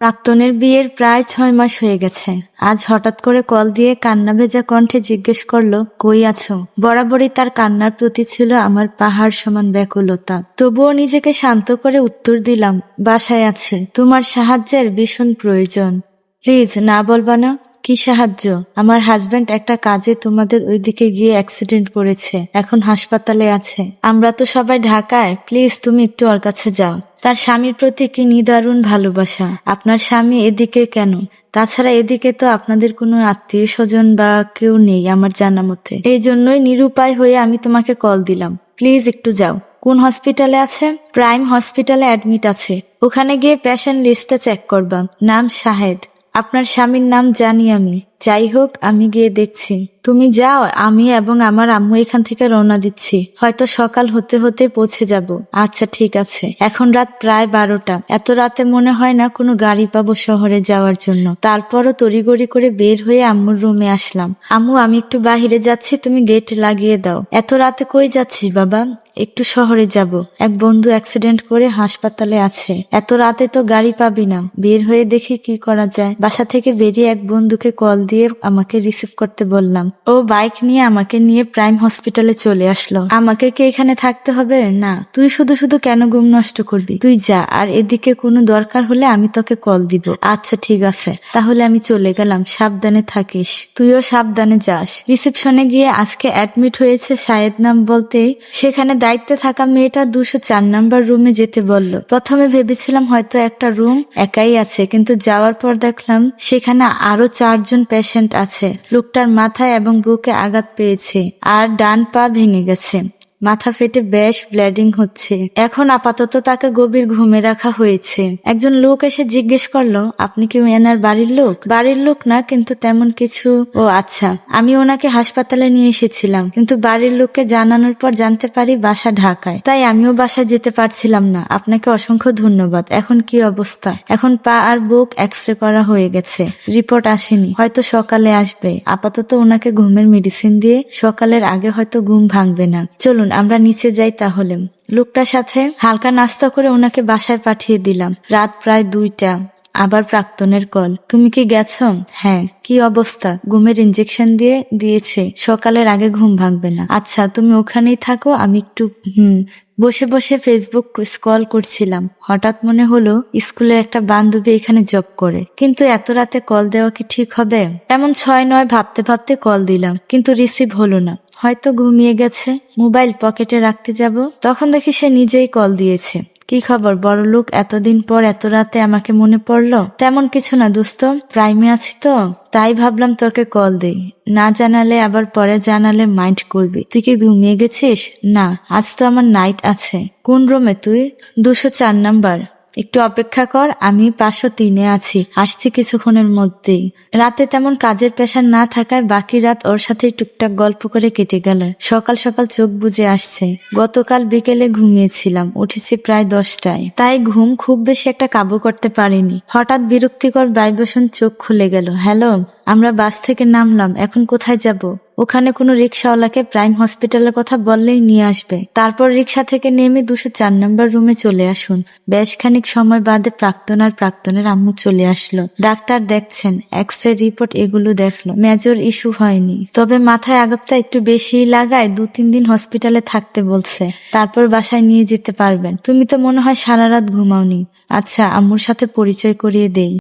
প্রাক্তনের বিয়ের প্রায় ছয় মাস হয়ে গেছে। আজ হঠাৎ করে কল দিয়ে কান্না ভেজা কণ্ঠে জিজ্ঞেস করল, কই আছো? বরাবরই তার কান্নার প্রতি ছিল আমার পাহাড় সমান ব্যাকুলতা। তবুও নিজেকে শান্ত করে উত্তর দিলাম, বাসায় আছে। তোমার সাহায্যের ভীষণ প্রয়োজন। প্লিজ, না বলবা না। কি সাহায্য? আমার হাজবেন্ড একটা কাজে তোমাদের ওইদিকে গিয়ে অ্যাক্সিডেন্ট করেছে, এখন হাসপাতালে আছে। আমরা তো সবাই ঢাকায় প্লিজ তুমি একটু ওর কাছে যাও। তার স্বামীর প্রতি কি নিদারুণ ভালোবাসা? আপনার স্বামী এদিকে কেন? তাছাড়া এদিকে তো আপনাদের কোনো আত্মীয় স্বজন বা কেউ নেই আমার জানা মতে। এই জন্যই নিরুপায় হয়ে আমি তোমাকে কল দিলাম। প্লিজ একটু যাও। কোন হসপিটালে আছে? প্রাইম হসপিটালে অ্যাডমিট আছে। ওখানে গিয়ে পেশেন্ট লিস্টটা চেক করবা। নাম শাহেদ। আপনার স্বামীর নাম জানি আমি। যাই হোক, আমি গিয়ে দেখছি। তুমি যাও, আমি এবং আমার আম্মু এখান থেকে রওনা দিচ্ছি। হয়তো সকাল হতে হতে পৌঁছে যাব। আচ্ছা ঠিক আছে। এখন রাত প্রায় বারোটা। এত রাতে মনে হয় না কোনো গাড়ি পাবো শহরে যাওয়ার জন্য। তারপরও তড়িগড়ি করে বের হয়ে আম্মুর রুমে আসলাম। আম্মু, আমি একটু বাহিরে যাচ্ছি, তুমি গেট লাগিয়ে দাও। এত রাতে কই যাচ্ছিস বাবা? একটু শহরে যাব। এক বন্ধু অ্যাক্সিডেন্ট করে হাসপাতালে আছে। এত রাতে তো গাড়ি পাবি না। বের হয়ে দেখি কি করা যায়। বাসা থেকে বেরিয়ে এক বন্ধুকে কল দিয়ে আমাকে রিসিভ করতে বললাম। ও বাইক নিয়ে আমাকে নিয়ে প্রাইম হসপিটালে চলে আসলো। আমাকে কি এখানে থাকতে হবে? না। তুই শুধু শুধু কেন ঘুম নষ্ট করবি? তুই যা, আর এদিকে কোনো দরকার হলে আমি তোকে কল দিব। আচ্ছা ঠিক আছে। তাহলে আমি চলে গেলাম। সাবধানে থাকিস। তুইও সাবধানে যাস। রিসেপশনে গিয়ে আজকে অ্যাডমিট হয়েছে শায়েদ নাম বলতে সেখানে দায়িত্বে থাকা মেয়েটা দুশো চার নাম্বার রুমে যেতে বলল। প্রথমে ভেবেছিলাম হয়তো একটা রুম একাই আছে, কিন্তু যাওয়ার পর দেখলাম সেখানে আরও চারজন পেশেন্ট আছে। লোকটার মাথায় এবং বুকে আঘাত পেয়েছে আর ডান পা ভেঙে গেছে। মাথা ফেটে বেশ ব্লিডিং হচ্ছে। এখন আপাতত তাকে গভীর ঘুমে রাখা হয়েছে। একজন লোক এসে জিজ্ঞেস করল, আপনি কি এনার বাড়ির লোক? বাড়ির লোক না, কিন্তু তেমন কিছু, ও আচ্ছা। আমি ওনাকে হাসপাতালে নিয়ে এসেছিলাম, কিন্তু বাড়ির লোককে জানানোর পর জানতে পারি বাসা ঢাকায়। তাই আমিও বাসায় যেতে পারছিলাম না। আপনাকে অসংখ্য ধন্যবাদ। এখন কি অবস্থা? এখন পা আর বুক এক্স রে করা হয়ে গেছে। রিপোর্ট আসেনি। হয়তো সকালে আসবে। আপাতত ওনাকে ঘুমের মেডিসিন দিয়ে সকালের আগে হয়তো ঘুম ভাঙবে না। চলুন আমরা নিচে যাই তাহলে। লোকটার সাথে হালকা নাস্তা করে ওনাকে বাসায় পাঠিয়ে দিলাম। রাত প্রায় দুইটা। আবার প্রাক্তনের কল। তুমি কি গেছো? হ্যাঁ। কি অবস্থা? ঘুমের ইঞ্জেকশন দিয়ে দিয়েছে। সকালের আগে ঘুম ভাঙবে না। আচ্ছা তুমি ওখানেই থাকো, আমি একটু, হুম। বসে বসে ফেসবুক স্ক্রল করছিলাম। হঠাৎ মনে হলো স্কুলের একটা বান্ধবী এখানে জব করে। কিন্তু এত রাতে কল দেওয়া কি ঠিক হবে? এমন ছয় নয় ভাবতে ভাবতে কল দিলাম, কিন্তু রিসিভ হলো না। হয়তো ঘুমিয়ে গেছে মোবাইল পকেটে রাখতে যাব। তখন দেখি সে নিজেই কল দিয়েছে। কি খবর, বড় লোক? এতদিন পর এত রাতে আমাকে মনে পড়ল, তেমন কিছু না দোস্ত, প্রাইমে আছি তো, তাই ভাবলাম তোকে কল দিই। না জানালে আবার পরে জানালে মাইন্ড করবি। তুই কি ঘুমিয়ে গেছিস? না, আজ তো আমার নাইট আছে। কোন রুমে তুই? দুশো চার নাম্বার। একটু অপেক্ষা কর, আমি পাঁচশো তিনে আছি। আসছি কিছুক্ষণের মধ্যেই। রাতে তেমন কাজের পেশার না থাকায় বাকি রাত ওর সাথে টুকটাক গল্প করে কেটে গেল। সকাল সকাল চোখ বুজে আসছে। গতকাল বিকেলে ঘুমিয়েছিলাম, উঠেছি প্রায় দশটায়। তাই ঘুম খুব বেশি একটা কাবু করতে পারিনি। হঠাৎ বিরক্তিকর ভাইব্রেশন চোখ খুলে গেল। হ্যালো, আমরা বাস থেকে নামলাম, এখন কোথায় যাব? ওখানে কোনো রিক্সাওয়ালাকে প্রাইম হসপিটালের কথা বললেই নিয়ে আসবে। তারপর রিক্সা থেকে নেমে দুশো চার নম্বর রুমে চলে আসুন। বেশ খানিক সময় বাদে প্রাক্তন আর প্রাক্তনের আম্মু চলে আসলো। ডাক্তার দেখছেন এক্স রে রিপোর্ট এগুলো দেখল। মেজর ইস্যু হয়নি। তবে মাথায় আঘাতটা একটু বেশি লাগায় দু তিন দিন হসপিটালে থাকতে বলছে। তারপর বাসায় নিয়ে যেতে পারবেন। তুমি তো মনে হয় সারা রাত ঘুমাওনি। আচ্ছা আম্মুর সাথে পরিচয় করিয়ে দেই।